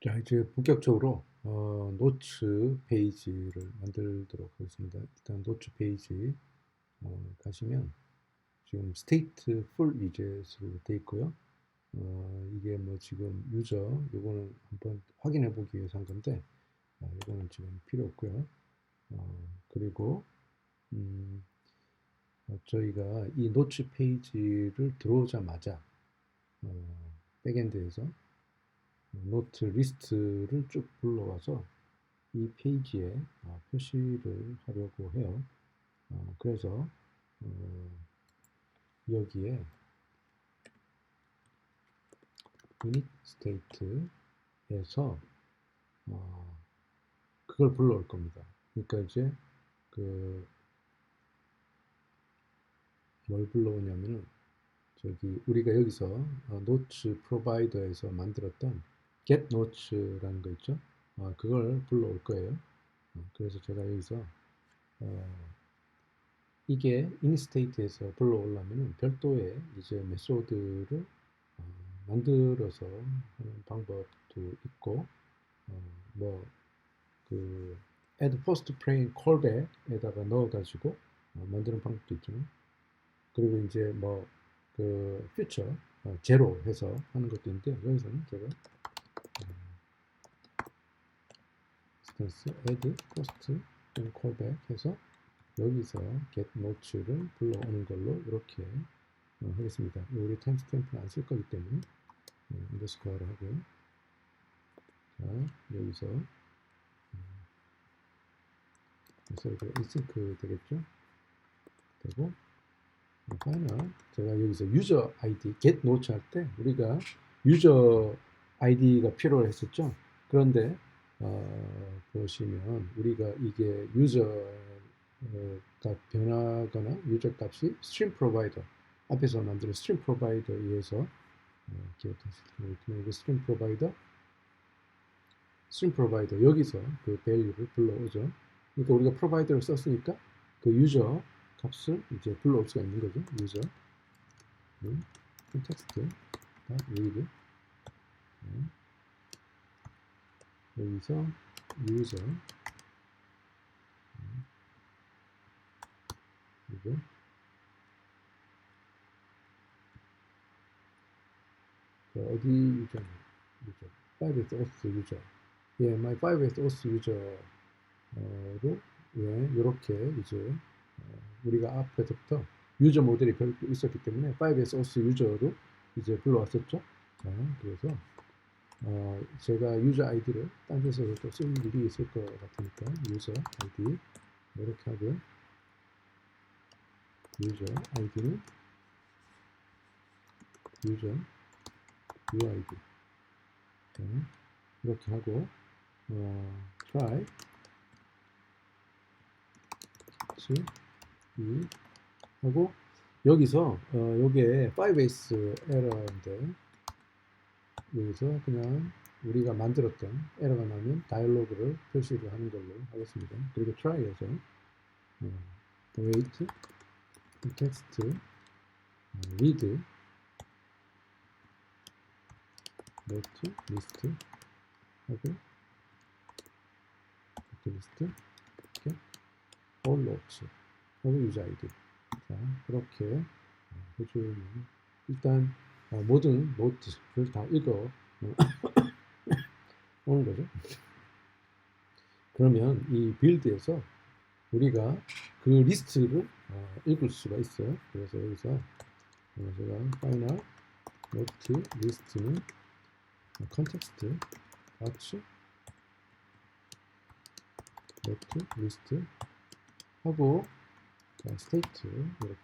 자, 이제 본격적으로 어, 노츠 페이지를 만들도록 하겠습니다. 일단 노츠 페이지 어, 가시면 지금 스테이트 풀 위젯으로 되어 있고요. 어, 이게 뭐 지금 유저 요거는 한번 확인해 보기 위해서 한 건데 어, 요거는 지금 필요 없고요. 어, 그리고 음, 어, 저희가 이 노츠 페이지를 들어오자마자 어, 백엔드에서 노트 리스트를 쭉 불러와서 이 페이지에 어, 표시를 하려고 해요. 어, 그래서 어, 여기에 init state에서 어, 그걸 불러올 겁니다. 그러니까 이제 그 뭘 불러오냐면은 저기 우리가 여기서 어, 노츠 프로바이더에서 만들었던 get notes라는 거 있죠? 어, 그걸 불러올 거예요. 어, 그래서 제가 여기서 어, 이게 instate에서 불러오려면 별도의 이제 메소드를 어, 만들어서 하는 방법도 있고 어, 뭐그 add post frame callback에다가 넣어가지고 어, 만드는 방법도 있잖아요. 그리고 이제 뭐그 future 어, 제로 해서 하는 것도 있는데 여기서는 제가 instance add post and callback 해서 여기서 get notes를 불러오는 걸로 이렇게 어, 하겠습니다. 우리 timestamp는 안 쓸 거기 때문에 어, underscore를 하고요. 자, 여기서 그래서 이거 async 되겠죠? 되고 final 제가 여기서 user id get notes 할때 우리가 user id가 필요했었죠. 그런데 어, 보시면 우리가 이게 유저가 변하거나 유저 값이 스트림 프로바이더 앞에서 만든 스트림 프로바이더에 의해서 어, 이게 스트림 프로바이더 스트림 프로바이더 여기서 그 밸류를 불러오죠. 그러니까 우리가 프로바이더를 썼으니까 그 유저 값을 이제 불러올 수가 있는 거죠. 유저 텍스트 read 여기서 유저 이거 어디 유저 유저 5S OS 유저 예, my 5S OS 유저로 예, 이렇게 이제 우리가 앞에서부터 유저 모델이 있었기 때문에 5S OS 유저로 이제 불러왔었죠. 자, 그래서 어, 제가 유저 아이디를 딴 데서 또쓸 일이 있을 것 같으니까 유저 아이디 이렇게 하고요. 유저 아이디는 유저 UID 자, 이렇게 하고 어, try 이 하고 여기서 어, 요게 5S 에러인데 여기서 그냥 우리가 만들었던 에러가 나면 다이얼로그를 표시를 하는 걸로 하겠습니다. 그리고 try에서. 어, wait, text, 어, read, note, list 하고 list 이렇게. all notes. 하고 use id. 자 그렇게 해주면 일단 어, 모든 노트를 다 읽어 어, 오는 거죠. 그러면 이 빌드에서 우리가 그 리스트를 어, 읽을 수가 있어요. 그래서 여기서 어, 제가 final 노트 리스트는 컨텍스트 같이 노트 리스트 하고 스테이트 이렇게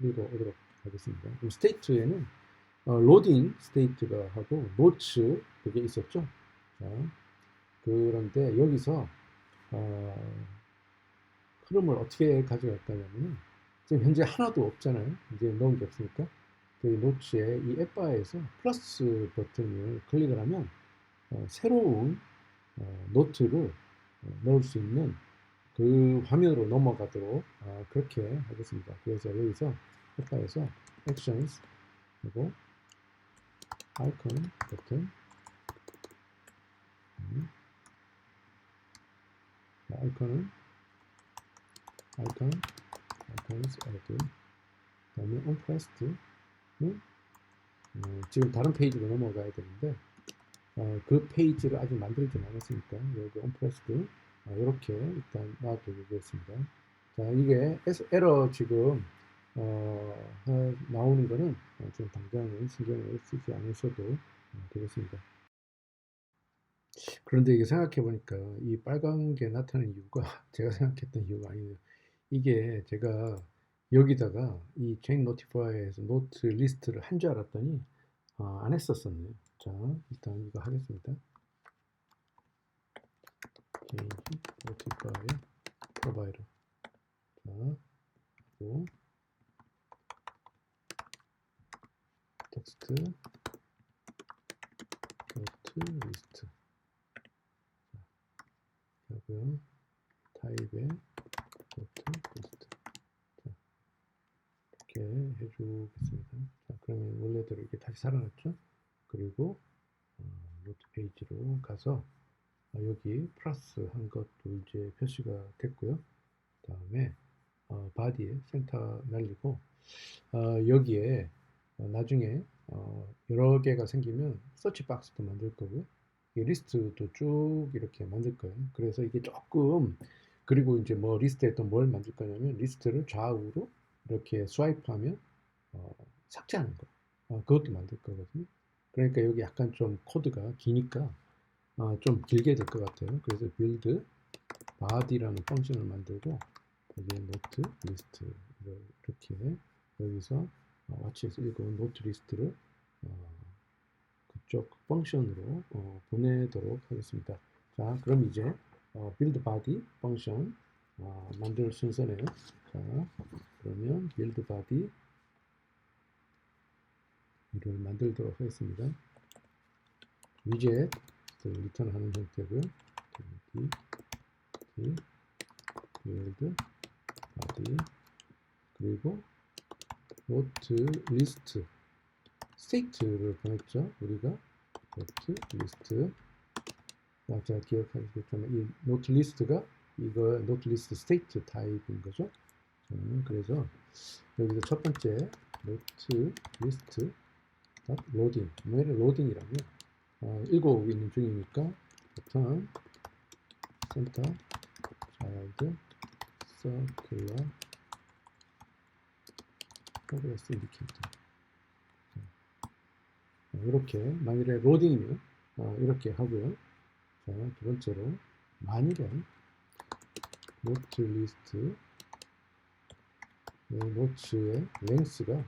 읽어 오도록 하겠습니다. 스테이트에는 어, 로딩 스테이트가 하고 노츠 그게 있었죠. 자, 그런데 여기서 어, 흐름을 어떻게 거냐면 지금 현재 하나도 없잖아요. 이제 넣은 게 없으니까 그 노츠에 이 앱바에서 플러스 버튼을 클릭을 하면 어, 새로운 어, 노트를 어, 넣을 수 있는 그 화면으로 넘어가도록 어, 그렇게 하겠습니다. 그래서 여기서 앱바에서 액션스 하고 아이콘 이렇게 아이콘은 아이콘 아이콘스 이렇게 다음에 온프레스트는 음. 어, 지금 다른 페이지로 넘어가야 되는데 어, 그 페이지를 아직 만들지 않았으니까 여기 온프레스트 어, 이렇게 일단 놔두겠습니다. 자 이게 에러 지금 어, 나오는 거는 어, 좀 당장은 신경을 쓰지 않으셔도 어, 되겠습니다. 그런데 이게 생각해 보니까 이 빨간 게 나타나는 이유가 제가 생각했던 이유가 아니에요. 이게 제가 여기다가 이 chain notify에서 노트 리스트를 한 줄 알았더니 어, 안 했었었네요. 자, 일단 이거 하겠습니다. change notify provider. 자, 그리고 텍스트 노트 리스트 하고요. 타입의 노트 리스트 자, 이렇게 해주겠습니다. 자, 그러면 원래대로 이게 다시 살아났죠? 그리고 어, 노트 페이지로 가서 어, 여기 플러스 한 것도 이제 표시가 됐고요. 그 다음에 어, 바디에 센터 날리고 어, 여기에 어, 나중에 어, 여러 개가 생기면 서치 박스도 만들 거고요. 리스트도 쭉 이렇게 만들 거예요. 그래서 이게 조금 그리고 이제 뭐 리스트에 또 뭘 만들 거냐면 리스트를 좌우로 이렇게 스와이프하면 어, 삭제하는 거. 어, 그것도 만들 거거든요. 그러니까 여기 약간 좀 코드가 기니까 어, 좀 길게 될 것 같아요. 그래서 build body라는 펑션을 만들고 여기에 노트 리스트 이렇게 여기서 와치에서 읽은 노트 리스트를 어, 그쪽 펑션으로 어, 보내도록 하겠습니다. 자, 그럼 이제 어, build body 펑션 어, 만들 순서네요. 자, 그러면 build body 이를 만들도록 하겠습니다. 위젯 리턴하는 형태고요. d, d, build body 그리고 노트 리스트 스테이트를 보냈죠. 우리가 노트 리스트 아, 자 기억하시겠지만 이 노트 리스트가 이거 노트 리스트 스테이트 타입인 거죠. 음, 그래서 여기서 첫 번째 노트 리스트 로딩 왜 로딩이라면 어, 읽어오고 있는 중이니까 버튼 센터 자이드 서큘러 프로그레스 인디케이터 이렇게 만일에 로딩이면 어, 이렇게 하고요. 자, 두 번째로 만일에 노트 리스트 노트의 랭스가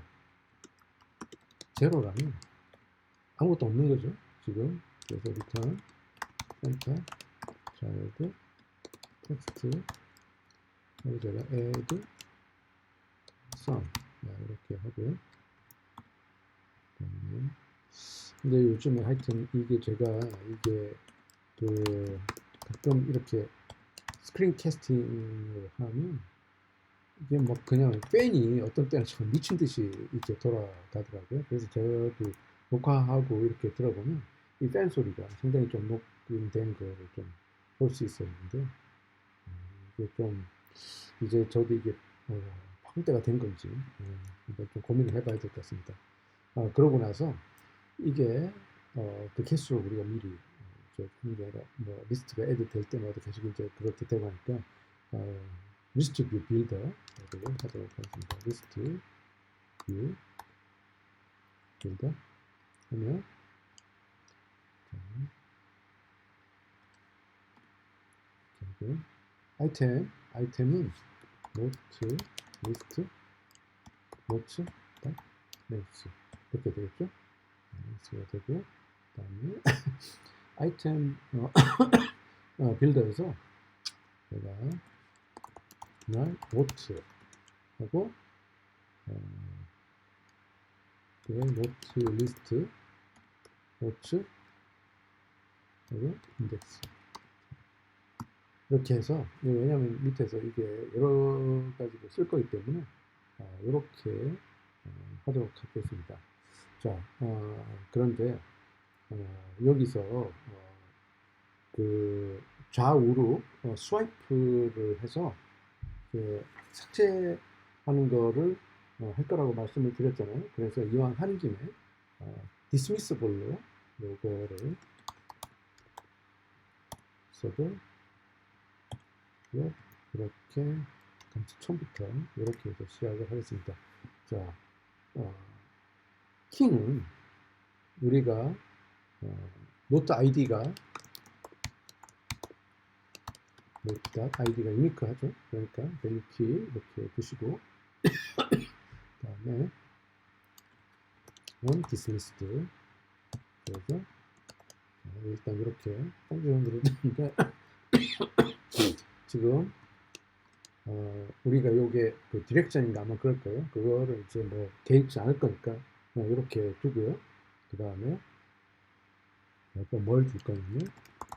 제로라면 아무것도 없는 거죠. 지금 그래서 리턴 센터 자이드 텍스트 여기다가 add sum 이렇게 하고요. 근데 요즘에 하여튼 이게 제가 이게 그 가끔 이렇게 스크린 캐스팅을 하면 이게 뭐 그냥 팬이 어떤 때는 좀 미친 듯이 이제 돌아가더라고요. 그래서 저도 녹화하고 이렇게 들어보면 이 팬 소리가 상당히 좀 녹음된 거를 좀볼 수 있었는데 음, 이게 좀 이제 저도 이게 어, 바꿀 때가 된 건지 음, 좀 고민을 해봐야 될 것 같습니다. 아, 그러고 나서 이게 어, 그 개수로 우리가 미리 뭐 리스트가 애드 될 때마다 계속 이제 그렇게 되고 하니까 어, 리스트 뷰 빌더를 하도록 하겠습니다. 리스트 뷰 빌더 하면 아이템 아이템은 노트 리스트? 노트 렉스 이렇게 되겠죠? 렉스가 되고 그 다음에 아이템 어, 어, 빌더에서 제가 그냥 노트 하고 어, 그 노트 리스트 노트 그리고 인덱스 이렇게 해서 왜냐하면 밑에서 이게 여러 가지로 쓸 거기 때문에 어, 이렇게 어, 하도록 하겠습니다. 자, 어, 그런데 어, 여기서 어, 그 좌우로 어, 스와이프를 해서 그 삭제하는 거를 어, 할 거라고 말씀을 드렸잖아요. 그래서 이왕 하는 김에 어, 디스미스볼로 요거를 써도 이렇게 감치 처음부터 이렇게 해서 시작을 하겠습니다. 자, 어, 키는 우리가 어, 노트 아이디가 노트 아이디가 유니크하죠. 그러니까 밸류 키 이렇게 두시고 그다음에 원 디스미스드 그래서 자, 일단 이렇게 딴지를 누르는데 지금 어, 우리가 요게 그 디렉션인가 아마 그럴 거예요. 그거를 이제 뭐 개입지 않을 거니까 그냥 이렇게 두고요. 그 다음에 뭘줄 거냐면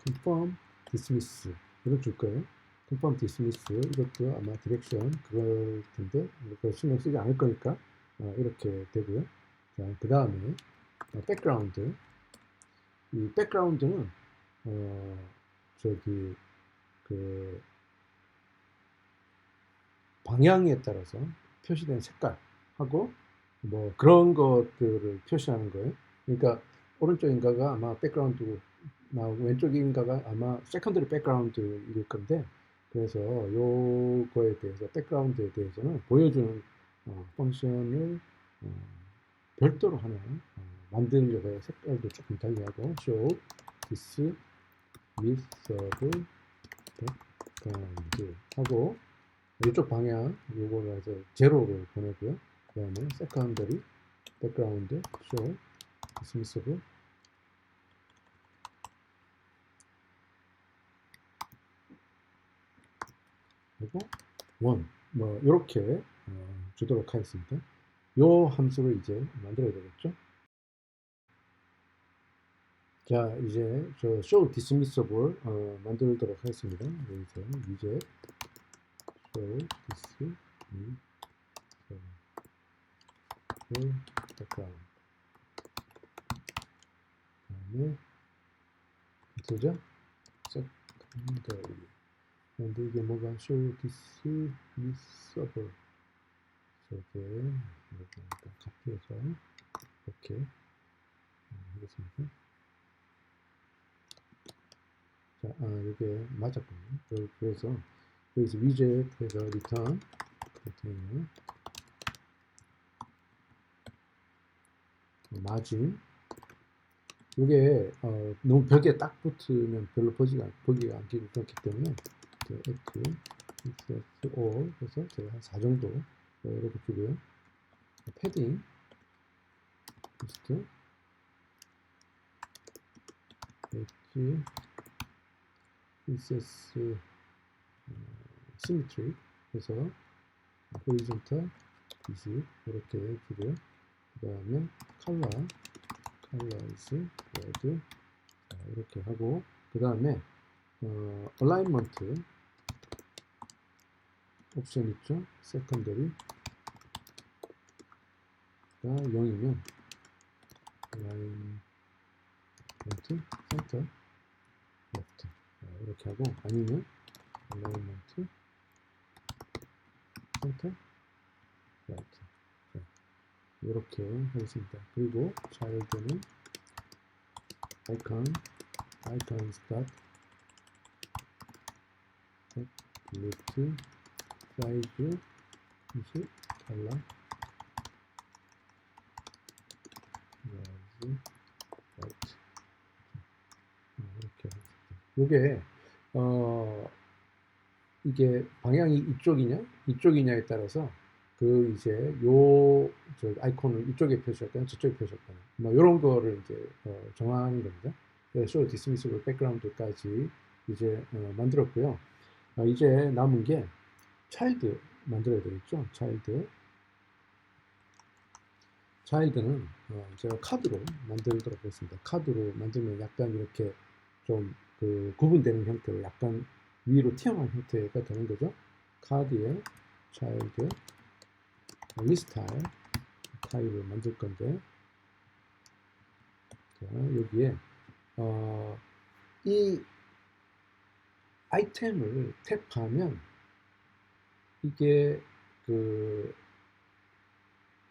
confirm dismiss 이걸 줄 거예요. confirm dismiss 이것도 아마 디렉션 그럴 텐데 이거 신경 쓰지 않을 거니까 어, 이렇게 되고요. 자, 그 다음에 백그라운드 이 백그라운드는 어, 저기 그 방향에 따라서 표시된 색깔하고 뭐 그런 것들을 표시하는 거예요. 그러니까 오른쪽인가가 아마 백그라운드 나오고 왼쪽인가가 아마 세컨더리 백그라운드일 건데 그래서 요거에 대해서 백그라운드에 대해서는 보여주는 어, 펑션을 어, 별도로 하나 어, 만들려고 해요. 색깔도 조금 달리 하고 show this method background 하고 이쪽 방향 요거를 해서 제로를 보내고요. 그 다음에 세컨더리 백그라운드 show dismissible 그리고 원, 뭐 이렇게 어, 주도록 하겠습니다. 요 함수를 이제 만들어야 되겠죠. 자, 이제 저 show dismissible 어, 만들도록 하겠습니다. 여기서 이제 dismissible background 다음에 어쩌죠? secondary 근데 이게 뭐가 show dismissible 저게 이렇게 카피해서 이렇게 하겠습니다. 자, 아, 이게 맞았군요. 그- 그래서 여기서 위젯 해서 return container 마진. 이게 어, 너무 벽에 딱 붙으면 별로 보기가 보기가 않기 그렇기 때문에 그 F ECS all 해서 제가 한 4 정도 어, 이렇게 주고요. 패딩. 리스트 엣지 ECS 시미트리 해서 호리존탈 20 이렇게 주고요. 그 다음에 컬러 컬러즈 레드 이렇게 하고 그 다음에 어, 얼라인먼트 옵션 있죠? 세컨더리가 0이면 얼라인먼트 센터 레프트 이렇게 하고 아니면 얼라인먼트 센터 라이트. 이렇게 하겠습니다. 그리고 child는 icon icons dot left 사이즈 20 달러. 라이즈 라이트 이렇게. 요게 어 이게 방향이 이쪽이냐 이쪽이냐에 따라서 그 이제 요저 아이콘을 이쪽에 표시할까요? 저쪽에 표시할까요? 뭐 이런 거를 이제 어, 정하는 겁니다. 그래서 디스미스블 백그라운드까지 이제 어, 만들었고요. 어, 이제 남은 게 차일드 만들어야 되겠죠. 차일드. 차일드는 어, 제가 카드로 만들도록 하겠습니다. 카드로 만들면 약간 이렇게 좀 그 구분되는 형태로 약간 위로 튀어나온 형태가 되는 거죠. 카드에 차일드 리스타일 타입을 만들 건데 자, 여기에 어, 이 아이템을 탭하면 이게 그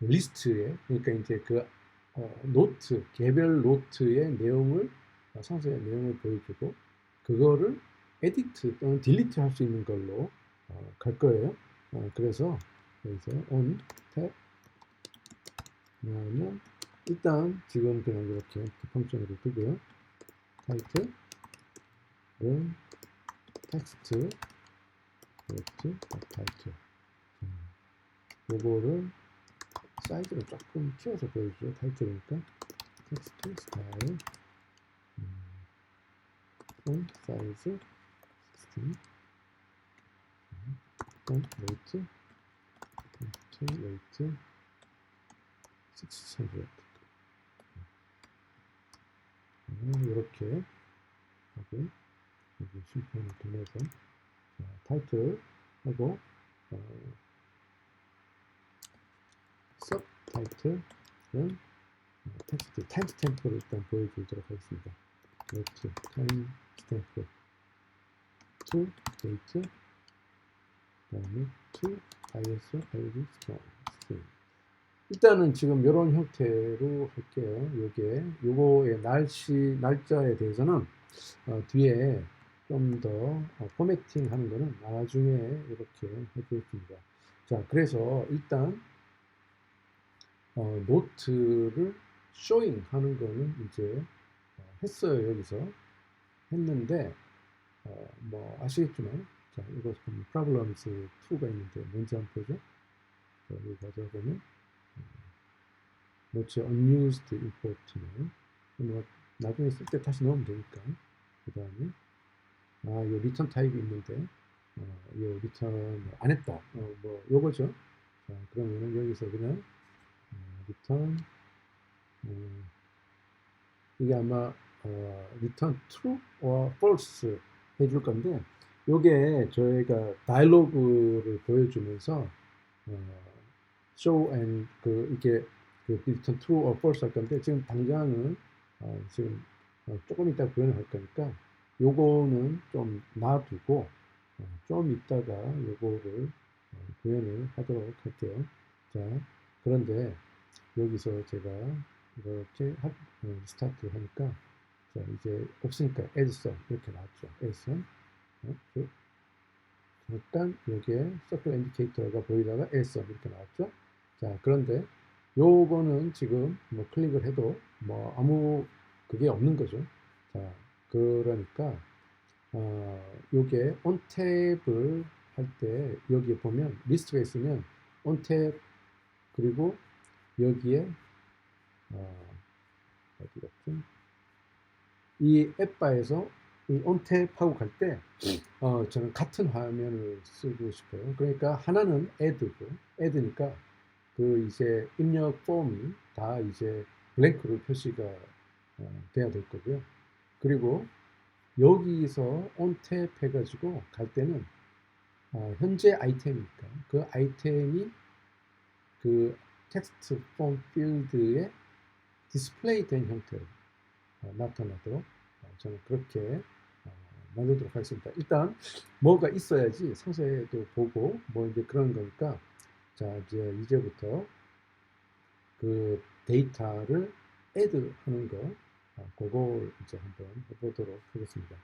리스트에 그러니까 이제 그 어, 노트 개별 노트의 내용을 어, 상세의 내용을 보여주고 그거를 에디트 또는 딜리트 할 수 있는 걸로 어, 갈 거예요. 어, 그래서 여기서 on 탭 그러면 일단 지금 그냥 이렇게 펑션으로 두고요. 타이틀 은 텍스트 텍스트 타이틀 음, 요거를 사이즈를 조금 키워서 보여주죠. 타이틀이니까 텍스트 스타일 음, 폰 사이즈 16폰 웨이트 폰트 웨이트 600 이렇게 하고 여기 심판을 통해서 자, 타이틀 하고 어, 섭 타이틀은 어, 텍스트 타임스탬프를 일단 보여주도록 하겠습니다. 노트 타임스탬프 to date 그다음에 to iso id string 일단은 지금 이런 형태로 할게요. 요게 요거의 날씨 날짜에 대해서는 어, 뒤에 좀더 어, 포매팅 하는 거는 나중에 이렇게 해보겠습니다. 자, 그래서 일단 어, 노트를 쇼잉 하는 거는 이제 어, 했어요. 여기서 했는데 어, 뭐 아시겠지만 자, 이거 보면 problems 2가 있는데 뭔지 한번 보죠. 자, 여기 가져보면 노치 unused import는 뭐 나중에 쓸 때 다시 넣으면 되니까. 그 다음에 아, 이 리턴 타입이 있는데 어, 이 리턴 안 했다. 어, 뭐 요거죠. 자 그러면은 여기서 그냥 어, 리턴 어, 이게 아마 어, 리턴 true or false 해줄 건데 요게 저희가 다이로그를 보여주면서 어, show and 그 이게 그 리턴 true or false 할 건데 지금 당장은 어, 지금 어, 조금 이따 구현을 할 거니까 요거는 좀 놔두고 어, 좀 이따가 요거를 어, 구현을 하도록 할게요. 자 그런데 여기서 제가 이렇게 하, 어, 스타트 하니까 자 이제 없으니까 에드선 이렇게 나왔죠. 에드선 어, 그, 잠깐 여기에 서클 인디케이터가 보이다가 에드선 이렇게 나왔죠. 자 그런데 요거는 지금 뭐 클릭을 해도 뭐 아무 그게 없는 거죠. 자, 그러니까 어, 요게 온탭을 할 때 여기에 보면 리스트가 있으면 온탭 그리고 여기에 어, 어디 갔지? 이 앱바에서 이 온탭 하고 갈 때 어, 저는 같은 화면을 쓰고 싶어요. 그러니까 하나는 add고 add니까 그 이제 입력 폼이 다 이제 블랭크로 표시가 어, 돼야 될 거고요. 그리고 여기서 온탭 해가지고 갈 때는 어, 현재 아이템이니까 그 아이템이 그 텍스트 폼 필드에 디스플레이 된 형태로 어, 나타나도록 어, 저는 그렇게 어, 만들도록 하겠습니다. 일단 뭐가 있어야지 상세도 보고 뭐 이제 그런 거니까 자, 이제 이제부터 그 데이터를 add 하는 거, 아, 그걸 이제 한번 해보도록 하겠습니다.